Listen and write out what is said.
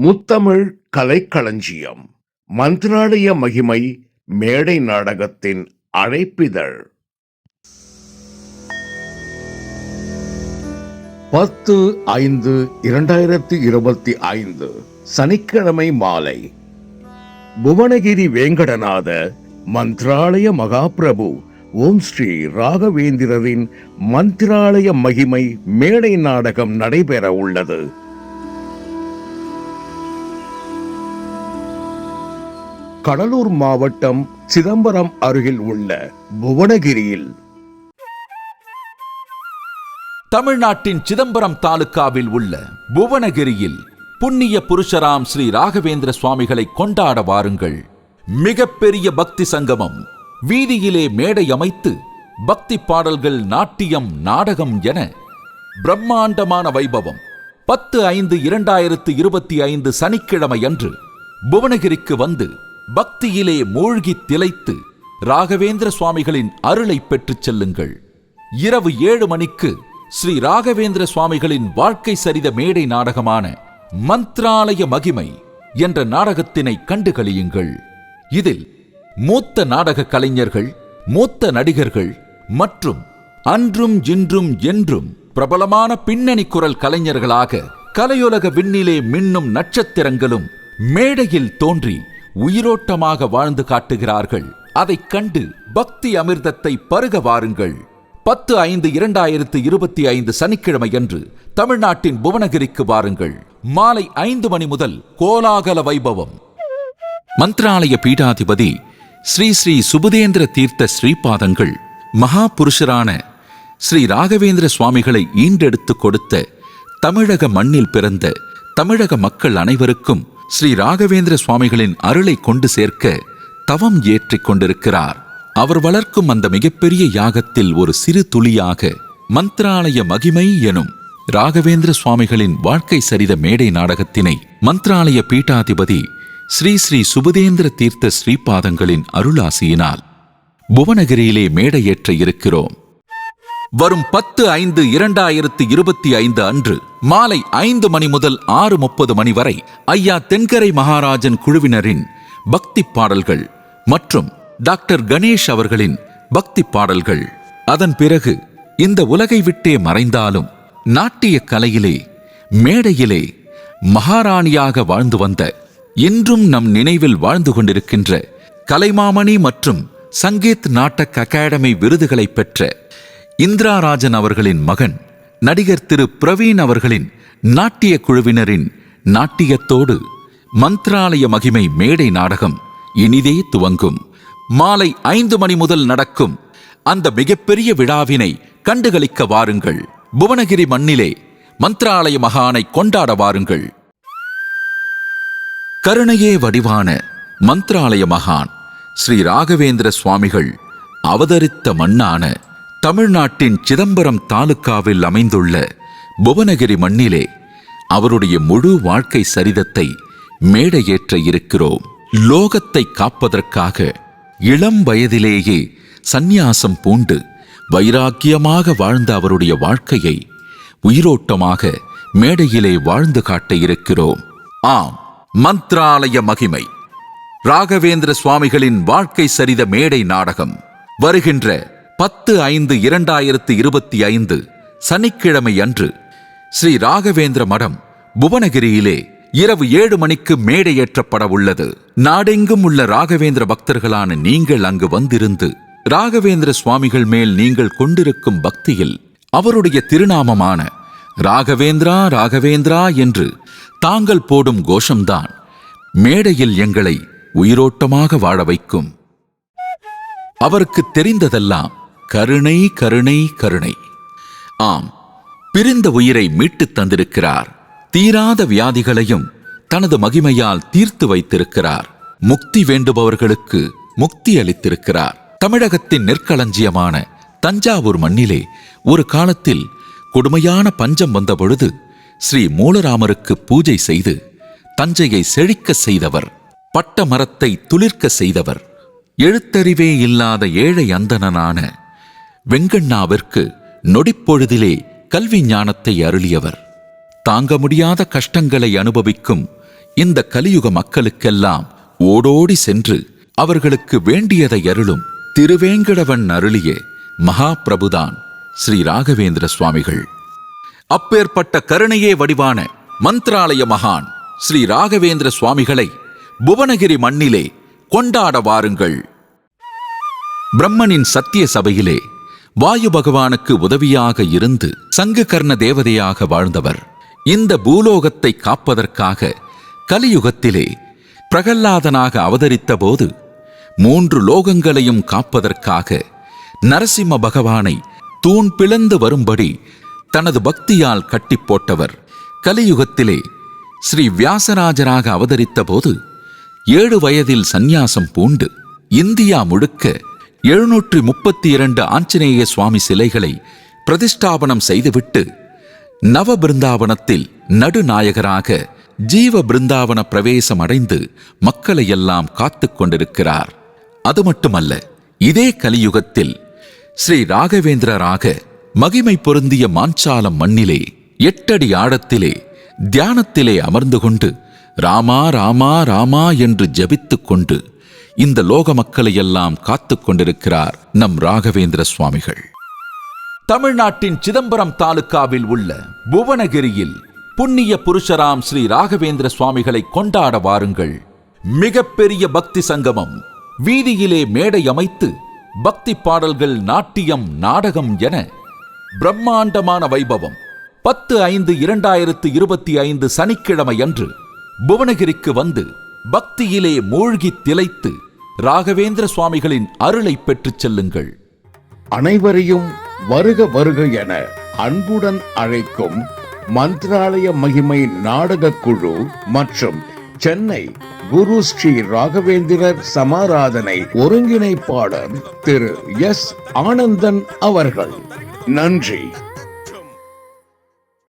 முத்தமிழ் கலைக்களஞ்சியம் மந்திராலய மகிமை மேடை நாடகத்தின் அழைப்பிதழ். பத்து ஐந்து இரண்டாயிரத்தி இருபத்தி ஐந்து சனிக்கிழமை மாலை. புவனகிரி வேங்கடநாத மந்திராலய மகாபிரபு ஓம் ஸ்ரீ ராகவேந்திரரின் மந்திராலய மகிமை மேடை நாடகம் நடைபெற உள்ளது. கடலூர் மாவட்டம் சிதம்பரம் அருகில் உள்ள புவனகிரியில். தமிழ்நாட்டின் சிதம்பரம் தாலுகாவில் உள்ள புவனகிரியில் புண்ணிய புருஷராம் ஸ்ரீ ராகவேந்திர சுவாமிகளை கொண்டாட வாருங்கள். மிகப்பெரிய பக்தி சங்கமம் வீதியிலே மேடை அமைத்து பக்தி பாடல்கள் நாட்டியம் நாடகம் என பிரம்மாண்டமான வைபவம் பத்து ஐந்து இரண்டாயிரத்து இருபத்தி ஐந்து சனிக்கிழமை அன்று புவனகிரிக்கு வந்து பக்தியிலே மூழ்கி திளைத்து ராகவேந்திர சுவாமிகளின் அருளை பெற்றுச் செல்லுங்கள். இரவு ஏழு மணிக்கு ஸ்ரீ ராகவேந்திர சுவாமிகளின் வாழ்க்கை சரித மேடை நாடகமான மந்த்ராலய மகிமை என்ற நாடகத்தினை கண்டுகளியுங்கள். இதில் மூத்த நாடக கலைஞர்கள் மூத்த நடிகர்கள் மற்றும் அன்றும் இன்றும் என்றும் பிரபலமான பின்னணி குரல் கலைஞர்களாக கலையுலக விண்ணிலே மின்னும் நட்சத்திரங்களும் மேடையில் தோன்றி உயிரோட்டமாக வாழ்ந்து காட்டுகிறார்கள். அதைக் கண்டு பக்தி அமிர்தத்தை பருக வாருங்கள். பத்து ஐந்து இரண்டாயிரத்து இருபத்தி ஐந்து சனிக்கிழமை அன்று தமிழ்நாட்டின் புவனகிரிக்கு வாருங்கள். மாலை ஐந்து மணி முதல் கோலாகல வைபவம். மந்திராலய பீடாதிபதி ஸ்ரீ ஸ்ரீ சுபுதேந்திர தீர்த்த ஸ்ரீபாதங்கள் மகா புருஷரான ஸ்ரீ ராகவேந்திர சுவாமிகளை ஈண்டெடுத்து கொடுத்த தமிழக மண்ணில் பிறந்த தமிழக மக்கள் அனைவருக்கும் ஸ்ரீ ராகவேந்திர சுவாமிகளின் அருளை கொண்டு சேர்க்க தவம் ஏற்றிக் கொண்டிருக்கிறார். அவர் வளர்க்கும் அந்த மிகப்பெரிய யாகத்தில் ஒரு சிறு துளியாக மந்திராலய மகிமை எனும் ராகவேந்திர சுவாமிகளின் வாழ்க்கை சரித மேடை நாடகத்தினை மந்திராலய பீட்டாதிபதி ஸ்ரீ ஸ்ரீ சுபதேந்திர தீர்த்த ஸ்ரீபாதங்களின் அருளாசியினால் புவனகிரியிலே மேடையேற்ற இருக்கிறோம். வரும் பத்து ஐந்து இரண்டாயிரத்தி இருபத்தி ஐந்து அன்று மாலை ஐந்து மணி முதல் ஆறு முப்பது மணி வரை ஐயா தென்கரை மகாராஜன் குழுவினரின் பக்தி பாடல்கள் மற்றும் டாக்டர் கணேஷ் அவர்களின் பக்தி பாடல்கள். அதன் பிறகு இந்த உலகை விட்டே மறைந்தாலும் நாட்டிய கலையிலே மேடையிலே மகாராணியாக வாழ்ந்து வந்த இன்றும் நம் நினைவில் வாழ்ந்து கொண்டிருக்கின்ற கலைமாமணி மற்றும் சங்கீத் நாட்டக் அகாடமி விருதுகளை பெற்ற இந்திராராஜன் அவர்களின் மகன் நடிகர் திரு பிரவீன் அவர்களின் நாட்டிய குழுவினரின் நாட்டியத்தோடு மந்த்ராலய மகிமை மேடை நாடகம் இனிதே துவங்கும். மாலை ஐந்து மணி முதல் நடக்கும் அந்த மிகப்பெரிய விழாவினை கண்டுகளிக்க வாருங்கள். புவனகிரி மண்ணிலே மந்த்ராலய மகானை கொண்டாட வாருங்கள். கருணையே வடிவான மந்த்ராலய மகான் ஸ்ரீ ராகவேந்திர சுவாமிகள் அவதரித்த மண்ணான தமிழ்நாட்டின் சிதம்பரம் தாலுக்காவில் அமைந்துள்ள புவனகிரி மண்ணிலே அவருடைய முழு வாழ்க்கை சரிதத்தை மேடையேற்ற இருக்கிறோம். லோகத்தை காப்பதற்காக இளம் வயதிலேயே சந்நியாசம் பூண்டு வைராக்கியமாக வாழ்ந்த அவருடைய வாழ்க்கையை உயிரோட்டமாக மேடையிலே வாழ்ந்து காட்ட இருக்கிறோம். ஆம் மந்த்ராலய மகிமை. ராகவேந்திர சுவாமிகளின் வாழ்க்கை சரித மேடை நாடகம் வருகின்ற பத்து ஐந்து இரண்டாயிரத்து இருபத்தி ஐந்து சனிக்கிழமை அன்று ஸ்ரீ ராகவேந்திர மடம் புவனகிரியிலே இரவு ஏழு மணிக்கு மேடையேற்றப்பட உள்ளது. நாடெங்கும் உள்ள ராகவேந்திர பக்தர்களான நீங்கள் அங்கு வந்திருந்து ராகவேந்திர சுவாமிகள் மேல் நீங்கள் கொண்டிருக்கும் பக்தியில் அவருடைய திருநாமமான ராகவேந்திரா ராகவேந்திரா என்று தாங்கள் போடும் கோஷம்தான் மேடையில் எங்களை உயிரோட்டமாக வாழ வைக்கும். அவருக்கு தெரிந்ததெல்லாம் கருணை கருணை கருணை. ஆம் பிரிந்த உயிரை மீட்டுத் தந்திருக்கிறார். தீராத வியாதிகளையும் தனது மகிமையால் தீர்த்து வைத்திருக்கிறார். முக்தி வேண்டுபவர்களுக்கு முக்தி அளித்திருக்கிறார். தமிழகத்தின் நெற்களஞ்சியமான தஞ்சாவூர் மண்ணிலே ஒரு காலத்தில் கொடுமையான பஞ்சம் வந்தபொழுது ஸ்ரீ மூலராமருக்கு பூஜை செய்து தஞ்சையை செழிக்க செய்தவர் பட்ட மரத்தை துளிர்க்க செய்தவர் எழுத்தறிவே இல்லாத ஏழை அந்தணனான வெங்கண்ணாவிற்கு நொடிப்பொழுதிலே கல்வி ஞானத்தை அருளியவர். தாங்க முடியாத கஷ்டங்களை அனுபவிக்கும் இந்த கலியுக மக்களுக்கெல்லாம் ஓடோடி சென்று அவர்களுக்கு வேண்டியதை அருளும் திருவேங்கடவன் அருளிய மகாபிரபுதான் ஸ்ரீ ராகவேந்திர சுவாமிகள். அப்பேற்பட்ட கருணையே வடிவான மந்த்ராலய மகான் ஸ்ரீ ராகவேந்திர சுவாமிகளை புவனகிரி மண்ணிலே கொண்டாட வாருங்கள். பிரம்மனின் சத்திய சபையிலே வாயு பகவானுக்கு உதவியாக இருந்து சங்கு கர்ண தேவதையாக வாழ்ந்தவர். இந்த பூலோகத்தை காப்பதற்காக கலியுகத்திலே பிரகல்லாதனாக அவதரித்த போது மூன்று லோகங்களையும் காப்பதற்காக நரசிம்ம பகவானை தூண் பிளந்து வரும்படி தனது பக்தியால் கட்டி போட்டவர். கலியுகத்திலே ஸ்ரீ வியாசராஜராக அவதரித்த போது ஏழு வயதில் சந்நியாசம் பூண்டு இந்தியா முழுக்க எழுநூற்றி முப்பத்தி இரண்டு ஆஞ்சநேய சுவாமி சிலைகளை பிரதிஷ்டாபனம் செய்துவிட்டு நவ பிருந்தாவனத்தில் நடுநாயகராக ஜீவ பிருந்தாவன பிரவேசம் அடைந்து மக்களை எல்லாம் கொண்டிருக்கிறார். அது மட்டுமல்ல இதே கலியுகத்தில் ஸ்ரீ ராகவேந்திரராக மகிமை பொருந்திய மாஞ்சாலம் மண்ணிலே எட்டடி ஆழத்திலே தியானத்திலே அமர்ந்து கொண்டு ராமா ராமா ராமா என்று ஜபித்துக் கொண்டு இந்த லோக மக்களையெல்லாம் காத்துக் கொண்டிருக்கிறார் நம் ராகவேந்திர சுவாமிகள். தமிழ்நாட்டின் சிதம்பரம் தாலுக்காவில் உள்ள புவனகிரியில் புண்ணிய புருஷராம் ஸ்ரீ ராகவேந்திர சுவாமிகளை கொண்டாட வாருங்கள். மிகப்பெரிய பக்தி சங்கமம். வீதியிலே மேடை அமைத்து பக்தி பாடல்கள் நாட்டியம் நாடகம் என பிரம்மாண்டமான வைபவம். பத்து ஐந்து இரண்டாயிரத்து இருபத்தி ஐந்து சனிக்கிழமை அன்று புவனகிரிக்கு வந்து பக்தியிலே மூழ்கித் திளைத்து ராகவேந்திர சுவாமிகளின் அருளை பெற்றுச் செல்லுங்கள். அனைவரையும் வருக வருக என அன்புடன் அழைக்கும் மந்திராலய மகிமை நாடக குழு மற்றும் சென்னை குரு ஸ்ரீ ராகவேந்திரர் சமாராதனை ஒருங்கிணைப்பாளர் திரு எஸ் ஆனந்தன் அவர்கள். நன்றி.